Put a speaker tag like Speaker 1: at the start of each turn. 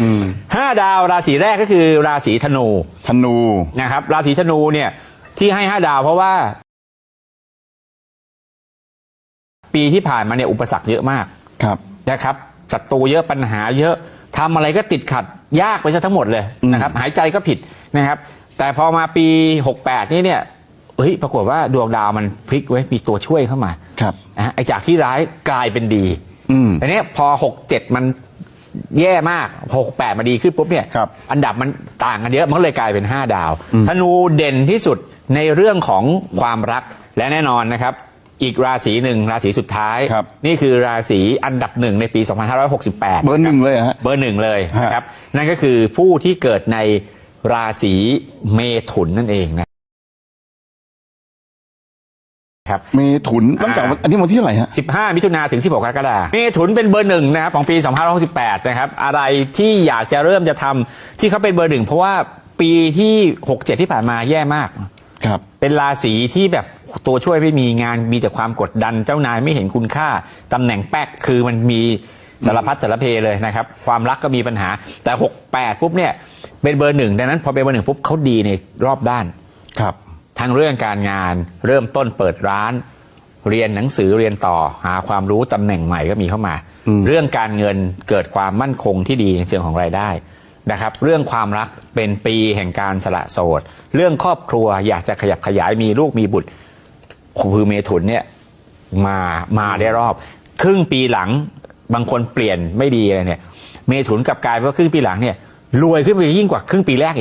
Speaker 1: อืม
Speaker 2: ห้าดาวราศีแรกก็คือราศีธนู
Speaker 1: ธนู
Speaker 2: นะครับ ราศีธนูเนี่ย ที่ให้ห้าดาวเพราะว่า ปีที่ผ่านมาเนี่ยอุปสรรคเยอะมาก
Speaker 1: ครับ
Speaker 2: นะครับศัตรูเยอะปัญหาเยอะทำอะไรก็ติดขัดยากไปซะทั้งหมดเลยนะครับ หายใจก็ผิดนะครับ แต่พอมาปี 68 นี่เนี่ยเฮ้ยปรากฏว่าดวงดาวมันพลิกไว้มีตัวช่วยเข้ามา
Speaker 1: ครับ
Speaker 2: นะฮะไอ้จากที่ร้ายกลายเป็นดี
Speaker 1: อืม
Speaker 2: อันนี้พอ 67 มัน แย่มาก68มาดีขึ้นปุ๊บเนี่ย
Speaker 1: ครับ
Speaker 2: อันดับมันต่างกันเยอะ มันก็เลยกลายเป็น 5 ดาว ธนูเด่นที่สุดในเรื่องของความรักและแน่นอนนะครับ อีกราศีหนึ่งราศีสุดท้าย
Speaker 1: ครับ
Speaker 2: นี่คือราศีอันดับหนึ่งในปี 2568
Speaker 1: เบอร์หนึ่งเลยเหรอฮะ
Speaker 2: เบอร์หนึ่งเลย
Speaker 1: ฮะ
Speaker 2: นะครับ นั่นก็คือผู้ที่เกิดในราศีเมถุนนั่นเองนะ ครับ
Speaker 1: เมถุนตั้งแต่วันอันนี้วันที่เท่าไหร่ฮะ
Speaker 2: 15 มิถุนาถึง 16กรกฎาคมเมถุนเป็นเบอร์หนึ่งนะครับของปี2568นะครับอะไรที่อยากจะเริ่มจะทำที่เขาเป็นเบอร์หนึ่งเพราะว่าปีที่ 67 ที่ผ่านมาแย่มาก
Speaker 1: ครับ
Speaker 2: เป็นราศีที่แบบตัวช่วยไม่มีงานมีแต่ความกดดันเจ้านายไม่เห็นคุณค่าตำแหน่งแป๊กคือมันมีสารพัดสารเพเลยนะครับ ความรักก็มีปัญหาแต่ 68 ปุ๊บเนี่ยเป็นเบอร์หนึ่งดังนั้นพอเป็นเบอร์หนึ่งปุ๊บเขาดีในรอบด้าน
Speaker 1: ครับ
Speaker 2: ทั้งเรื่องการงานเริ่มต้นเปิดร้าน เรียนหนังสือเรียนต่อหาความรู้ตำแหน่งใหม่ก็มีเข้ามา
Speaker 1: อืม
Speaker 2: เรื่องการเงินเกิดความมั่นคงที่ดีในเชิงของรายได้นะครับเรื่องความรักเป็นปีแห่งการสละโสด เรื่องครอบครัวอยากจะขยับขยายมีลูกมีบุตรคือเมถุนเนี่ยมามาได้รอบ ครึ่งปีหลังบางคนเปลี่ยนไม่ดีอะไรเนี่ย เมถุนกลับกลายเป็นว่าครึ่งปีหลังเนี่ยรวยขึ้นไปยิ่งกว่าครึ่งปีแรกอีก